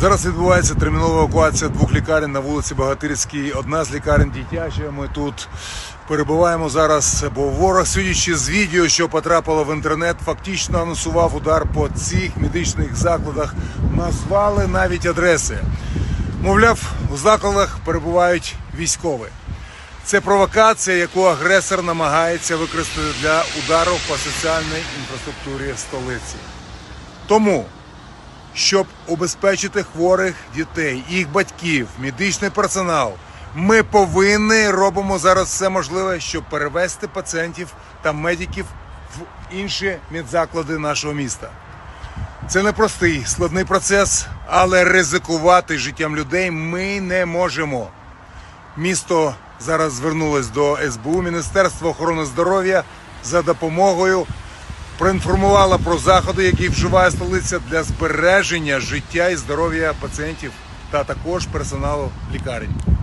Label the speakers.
Speaker 1: Зараз відбувається термінова евакуація двох лікарень на вулиці Багатирській. Одна з лікарень дитяча. Ми тут перебуваємо зараз, бо ворог, судячи з відео, що потрапило в інтернет, фактично анонсував удар по цих медичних закладах. Назвали навіть адреси. Мовляв, у закладах перебувають військові. Це провокація, яку агресор намагається використати для удару по соціальній інфраструктурі столиці. Тому щоб убезпечити хворих дітей, їх батьків, медичний персонал. Ми повинні робимо зараз все можливе, щоб перевести пацієнтів та медиків в інші медзаклади нашого міста. Це непростий, складний процес, але ризикувати життям людей ми не можемо. Місто зараз звернулось до СБУ, Міністерство охорони здоров'я за допомогою проінформувала про заходи, які вживає столиця для збереження життя і здоров'я пацієнтів та також персоналу лікарень.